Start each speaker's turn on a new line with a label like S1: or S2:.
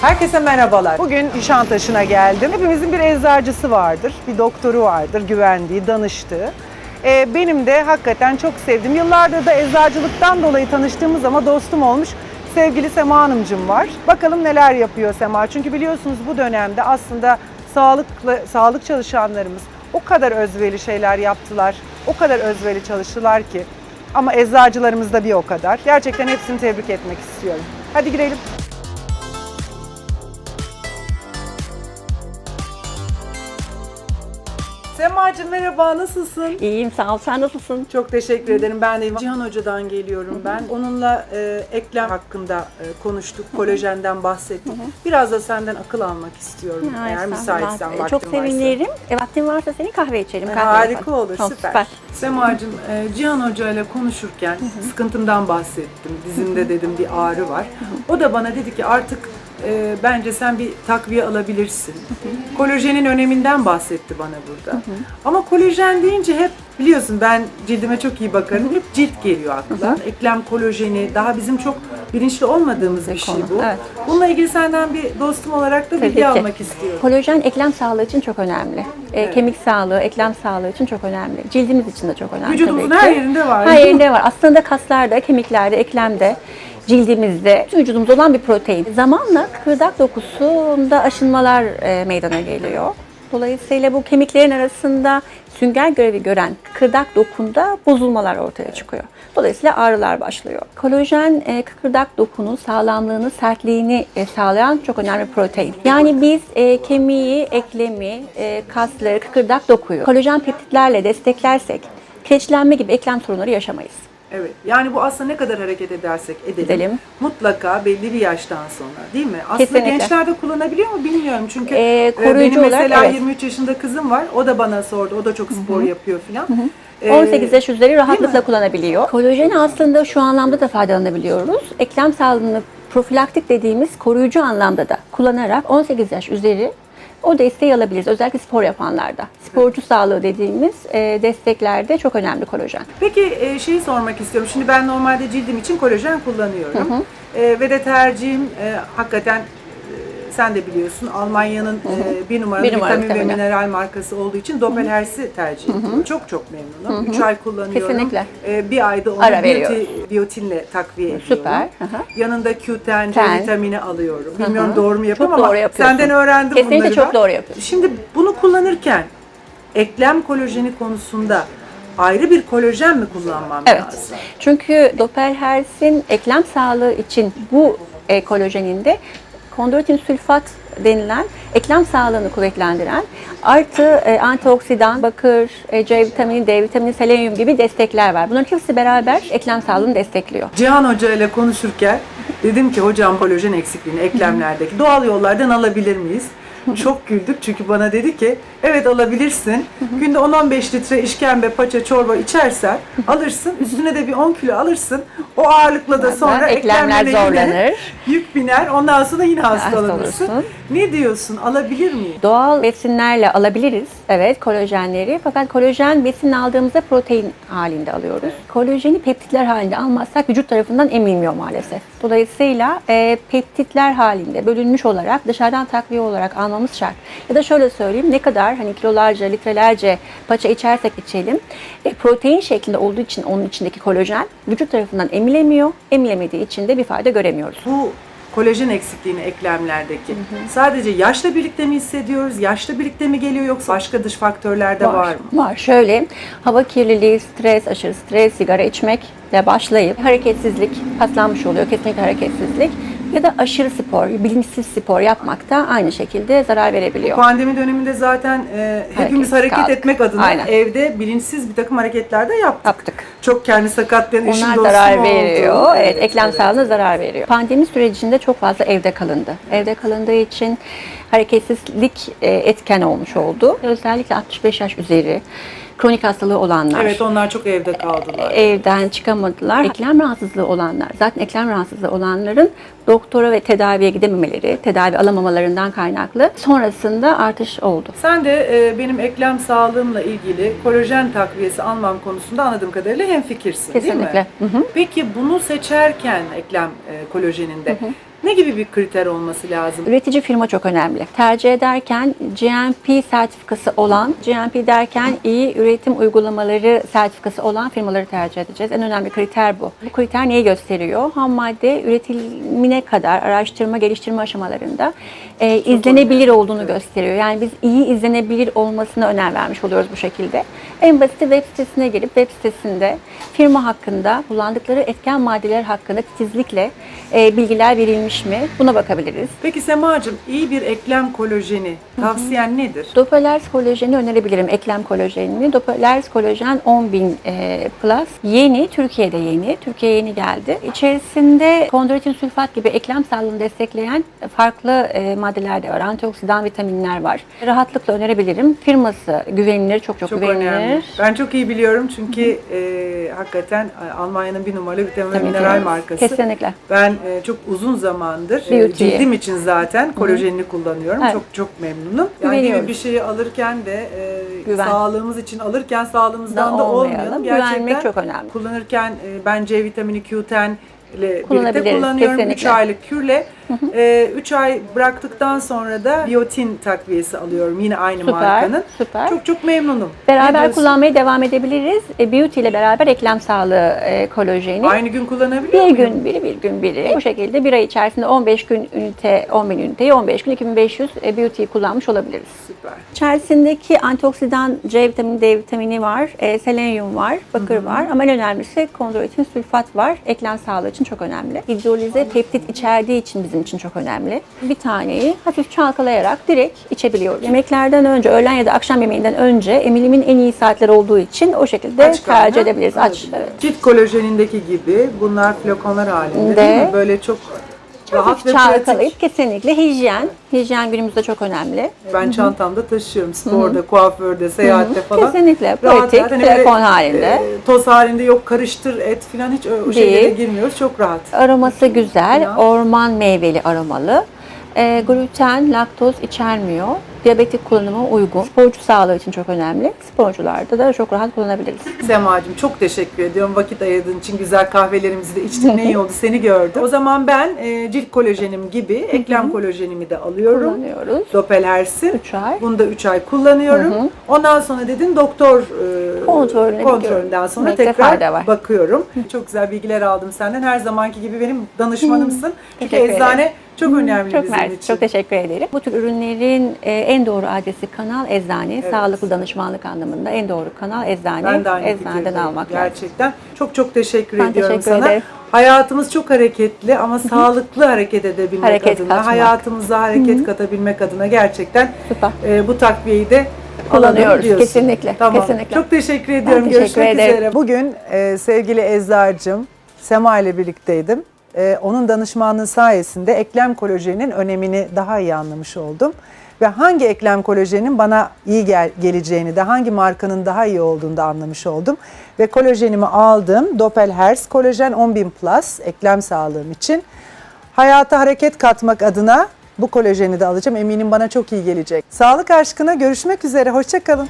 S1: Herkese merhabalar. Bugün Nişantaşı'na geldim. Hepimizin bir eczacısı vardır, bir doktoru vardır, güvendiği, danıştığı. Ee, benim de hakikaten çok sevdiğim, yıllardır da eczacılıktan dolayı tanıştığımız ama dostum olmuş sevgili Sema Hanımcığım var. Bakalım neler yapıyor Sema. Çünkü biliyorsunuz bu dönemde aslında sağlıklı sağlık çalışanlarımız o kadar özveri şeyler yaptılar, o kadar özveri çalıştılar ki. Ama eczacılarımız da bir o kadar. Gerçekten hepsini tebrik etmek istiyorum. Hadi girelim. Semacığım merhaba, nasılsın?
S2: İyiyim sağ ol. Sen nasılsın?
S1: Çok teşekkür ederim. Ben de Cihan Hoca'dan geliyorum ben. Onunla e, eklem hakkında e, konuştuk, kolajenden bahsettik. Biraz da senden akıl almak istiyorum
S2: Ay,
S1: eğer müsaitsen,
S2: Ee,
S1: vaktin
S2: Çok
S1: varsa.
S2: sevinirim. E, vaktin varsa seni kahve içelim.
S1: E,
S2: Kahve
S1: Harika
S2: yapalım.
S1: olur,
S2: Tamam,
S1: süper. Semacığım, e, Cihan Hoca ile konuşurken sıkıntımdan bahsettim. Dizimde dedim bir ağrı var. O da bana dedi ki artık e, bence sen bir takviye alabilirsin. Kolajenin öneminden bahsetti bana burada. Ama kolajen deyince hep biliyorsun ben cildime çok iyi bakarım. Hep cilt geliyor akla. Eklem kolajeni daha bizim çok bilinçli olmadığımız bir şey
S2: konu,
S1: bu.
S2: evet.
S1: Bununla ilgili senden bir dostum olarak da
S2: Tabii
S1: bilgi
S2: ki.
S1: almak istiyorum.
S2: Kolajen eklem sağlığı için çok önemli. E,
S1: Evet.
S2: Kemik sağlığı, eklem sağlığı için çok önemli. Cildimiz için de çok önemli
S1: Vücudumuzun
S2: tabii
S1: her yerinde var.
S2: Her yerinde var. Aslında kaslarda, kemiklerde, eklemde, cildimizde, vücudumuzda olan bir protein. Zamanla kıkırdak dokusunda aşınmalar e, meydana geliyor. Dolayısıyla bu kemiklerin arasında sünger görevi gören kıkırdak dokunda bozulmalar ortaya çıkıyor. Dolayısıyla ağrılar başlıyor. Kolajen e, kıkırdak dokunun sağlamlığını, sertliğini e, sağlayan çok önemli protein. Yani biz e, kemiği, eklemi, e, kasları, kıkırdak dokuyu kolajen peptitlerle desteklersek kireçlenme gibi eklem sorunları yaşamayız.
S1: Evet. Yani bu aslında ne kadar hareket edersek edelim,
S2: Edelim.
S1: mutlaka belli bir yaştan sonra değil mi? Aslında
S2: Kesinlikle.
S1: gençler de kullanabiliyor mu bilmiyorum. Çünkü
S2: Ee,
S1: e,
S2: koruyucu
S1: benim
S2: olarak
S1: mesela
S2: evet.
S1: 23 yaşında kızım var. O da bana sordu. O da çok spor yapıyor filan. Ee,
S2: 18 yaş üzeri rahatlıkla kullanabiliyor. Kolajeni aslında şu anlamda da faydalanabiliyoruz. Eklem sağlığını profilaktik dediğimiz koruyucu anlamda da kullanarak 18 yaş üzeri o desteği alabiliriz. Özellikle spor yapanlarda. Sporcu sağlığı dediğimiz e, desteklerde çok önemli kolajen.
S1: Peki e, şeyi sormak istiyorum. Şimdi ben normalde cildim için kolajen kullanıyorum. E, ve de tercihim e, hakikaten sen de biliyorsun Almanya'nın e, bir numaralı
S2: Bir numaralı
S1: vitamin ve
S2: vitamini.
S1: mineral markası olduğu için Doppelherz'i tercih ediyorum. Çok çok memnunum. 3 ay kullanıyorum.
S2: Kesinlikle.
S1: E, bir ayda onu
S2: Ara
S1: biyoti,
S2: veriyoruz.
S1: biyotinle takviye ediyorum.
S2: Süper. Hı hı.
S1: Yanında Q10 C
S2: Ten.
S1: vitamini alıyorum. Bilmiyorum doğru mu yapıyorum
S2: Çok
S1: ama
S2: doğru yapıyorsun.
S1: senden öğrendim
S2: Kesinlikle
S1: bunları
S2: çok
S1: ben.
S2: doğru yapıyorsun.
S1: Şimdi bunu kullanırken eklem kolajeni konusunda ayrı bir kolajen mi kullanmam
S2: Evet.
S1: lazım?
S2: Çünkü Doppelherz'in eklem sağlığı için bu e, kolajeninde kondroitin sülfat denilen eklem sağlığını kuvvetlendiren artı e, antioksidan, bakır, e, C vitamini, D vitamini, selenyum gibi destekler var. Bunların hepsi beraber eklem sağlığını destekliyor.
S1: Cihan Hoca ile konuşurken dedim ki hocam kolajen eksikliğini eklemlerdeki doğal yollardan alabilir miyiz? Çok güldük çünkü bana dedi ki evet alabilirsin. Günde 10-15 litre işkembe, paça, çorba içersen alırsın. Üstüne de bir 10 kilo alırsın. O ağırlıkla da sonra
S2: eklemler
S1: eklemlere yine
S2: zorlanır.
S1: Yük biner. Ondan sonra yine hastalanırsın.
S2: olursun.
S1: Ne diyorsun? Alabilir miyim?
S2: Doğal besinlerle alabiliriz. Evet kolajenleri. Fakat kolajen besin aldığımızda protein halinde alıyoruz. Kolajeni peptitler halinde almazsak vücut tarafından emilmiyor maalesef. Dolayısıyla e, peptitler halinde bölünmüş olarak dışarıdan takviye olarak almamız şart. Ya da şöyle söyleyeyim ne kadar hani kilolarca, litrelerce paça içersek içelim e, protein şeklinde olduğu için onun içindeki kolajen vücut tarafından emilemiyor. Emilemediği için de bir fayda göremiyoruz.
S1: bu kolajen eksikliğini eklemlerdeki sadece yaşla birlikte mi hissediyoruz? Yaşla birlikte mi geliyor yoksa başka dış faktörler de var, mı?
S2: Var. Şöyle hava kirliliği, stres, aşırı stres, sigara içmekle başlayıp hareketsizlik paslanmış oluyor. Kesinlikle hareketsizlik. Ya da aşırı spor, bilinçsiz spor yapmak da aynı şekilde zarar verebiliyor.
S1: Pandemi döneminde zaten e, hepimiz hareket
S2: kaldık.
S1: etmek adına
S2: Aynen.
S1: evde bilinçsiz bir takım hareketler de yaptık.
S2: Yaptık.
S1: Çok kendi sakatlayan eşim
S2: Onlar
S1: dostum
S2: zarar
S1: oldu.
S2: veriyor. Evet, eklem
S1: evet.
S2: sağlığına zarar veriyor. Pandemi sürecinde çok fazla evde kalındı. Evde kalındığı için hareketsizlik e, etken olmuş oldu. Özellikle 65 yaş üzeri kronik hastalığı olanlar.
S1: Evet onlar çok evde kaldılar.
S2: evden çıkamadılar. Eklem rahatsızlığı olanlar, zaten eklem rahatsızlığı olanların doktora ve tedaviye gidememeleri, tedavi alamamalarından kaynaklı sonrasında artış oldu.
S1: Sen de e, benim eklem sağlığımla ilgili kolajen takviyesi almam konusunda anladığım kadarıyla hemfikirsin değil mi?
S2: Kesinlikle. Hı hı.
S1: Peki bunu seçerken eklem e, kolajeninde Ne gibi bir kriter olması lazım?
S2: Üretici firma çok önemli. Tercih ederken GMP sertifikası olan, GMP derken iyi üretim uygulamaları sertifikası olan firmaları tercih edeceğiz. En önemli kriter bu. Bu kriter neyi gösteriyor? Ham madde üretimine kadar araştırma, geliştirme aşamalarında e, izlenebilir olduğunu gösteriyor. Yani biz iyi izlenebilir olmasına önem vermiş oluyoruz bu şekilde. En basiti web sitesine girip web sitesinde firma hakkında kullandıkları etken maddeler hakkında titizlikle e, bilgiler verilmiş mi? Buna bakabiliriz.
S1: Peki Semacığım iyi bir eklem kolajeni tavsiyen nedir?
S2: Dopolers kolajeni önerebilirim, eklem kolajenini. Dopolers kolajen 10.000 e, plus. Yeni, Türkiye'de yeni. Türkiye'ye yeni geldi. İçerisinde kondroitin sülfat gibi eklem sağlığını destekleyen farklı e, maddeler de var. Antioksidan vitaminler var. Rahatlıkla önerebilirim. Firması güvenilir, çok çok,
S1: Çok
S2: güvenilir.
S1: önemli. Ben çok iyi biliyorum çünkü e, hakikaten e, Almanya'nın bir numaralı vitamin ve
S2: Tabii ki.
S1: mineral markası.
S2: Kesinlikle.
S1: Ben e, çok uzun zamandır e,
S2: Beauty'yi.
S1: cildim için zaten kolajenini kullanıyorum.
S2: Evet.
S1: Çok çok memnunum. Yani bir şeyi alırken de e,
S2: Güven.
S1: sağlığımız için alırken sağlığımızdan
S2: Da
S1: da
S2: olmayalım.
S1: olmayalım.
S2: Güvenmek çok önemli.
S1: Kullanırken e, ben C vitamini Q10 ile birlikte kullanıyorum. 3
S2: kesinlikle.
S1: aylık kürle. 3 ay bıraktıktan sonra da biotin takviyesi alıyorum. Yine aynı
S2: Süper,
S1: markanın.
S2: süper.
S1: Çok çok memnunum.
S2: Beraber kullanmaya devam edebiliriz. E, Beauty ile beraber eklem sağlığı e, kolajeni.
S1: Aynı gün kullanabiliyor
S2: Bir
S1: muyum?
S2: gün biri, bir gün biri. Bu şekilde bir ay içerisinde 15 gün ünite, 10 bin üniteyi, 15 gün 2500 e, beauty'yi kullanmış olabiliriz.
S1: Süper.
S2: İçerisindeki antioksidan C vitamini, D vitamini var, e, selenyum var, bakır var ama en önemlisi kondroitin sülfat var. Eklem sağlığı için çok önemli. Hidrolize peptit içerdiği için bizim için çok önemli. Bir taneyi hafif çalkalayarak direkt içebiliyoruz. Yemeklerden önce, öğlen ya da akşam yemeğinden önce emilimin en iyi saatler olduğu için o şekilde
S1: Aç karnına
S2: tercih edebiliriz. Aç. evet.
S1: Cilt kolajenindeki gibi bunlar flakonlar halinde
S2: De.
S1: değil mi? Böyle çok rahat
S2: Hafif
S1: ve pratik.
S2: çalkalayıp kesinlikle hijyen. Hijyen günümüzde çok önemli.
S1: Ben çantamda taşıyorum. Sporda, kuaförde, seyahatte falan.
S2: Kesinlikle. Pratik,
S1: rahat. Hani böyle,
S2: telefon halinde.
S1: e, toz halinde yok karıştır et falan hiç o, o şeylere
S2: Değil.
S1: girmiyoruz. Çok rahat.
S2: Aroması güzel,
S1: Ya.
S2: orman meyveli aromalı. E, gluten, laktoz içermiyor. Diyabetik kullanıma uygun. Sporcu sağlığı için çok önemli. Sporcularda da çok rahat kullanabiliriz.
S1: Semacığım çok teşekkür ediyorum vakit ayırdığın için güzel kahvelerimizi de içtik ne iyi oldu seni gördüm. O zaman ben e, cilt kolajenim gibi eklem kolajenimi de alıyorum.
S2: Kullanıyoruz.
S1: Doppelhers'in.
S2: 3 ay.
S1: Bunu da 3 ay kullanıyorum. Ondan sonra dedin doktor e,
S2: Kontrolüne
S1: kontrolünden
S2: gidiyorum.
S1: sonra
S2: fayda
S1: tekrar
S2: var.
S1: bakıyorum. Çok güzel bilgiler aldım senden. Her zamanki gibi benim danışmanımsın. Çünkü
S2: Teşekkür
S1: eczane çok önemli
S2: Çok
S1: bizim
S2: mersi,
S1: için.
S2: çok teşekkür ederim. Bu tür ürünlerin e, en doğru adresi kanal eczane. Sağlıklı danışmanlık anlamında en doğru kanal eczane.
S1: Ben de aynı
S2: Eczaneden almak lazım.
S1: Gerçekten. Çok çok teşekkür
S2: Ben
S1: ediyorum
S2: teşekkür
S1: sana.
S2: ederim.
S1: Hayatımız çok hareketli ama sağlıklı hareket edebilmek
S2: Hareket
S1: adına,
S2: katmak.
S1: hayatımıza hareket katabilmek adına gerçekten
S2: Süper.
S1: e, bu takviyeyi de
S2: Kullanıyoruz, kesinlikle,
S1: Tamam.
S2: kesinlikle.
S1: Çok teşekkür ediyorum.
S2: teşekkür
S1: Görüşmek
S2: ederim.
S1: üzere. Bugün e, sevgili eczacım Sema ile birlikteydim. E, onun danışmanlığı sayesinde eklem kolajeninin önemini daha iyi anlamış oldum. Ve hangi eklem kolajenin bana iyi gel- geleceğini de hangi markanın daha iyi olduğunu da anlamış oldum. Ve kolajenimi aldım. Doppelherz kolajen 10.000 plus eklem sağlığım için. Hayata hareket katmak adına bu kolajeni de alacağım. Eminim bana çok iyi gelecek. Sağlık aşkına görüşmek üzere. Hoşçakalın.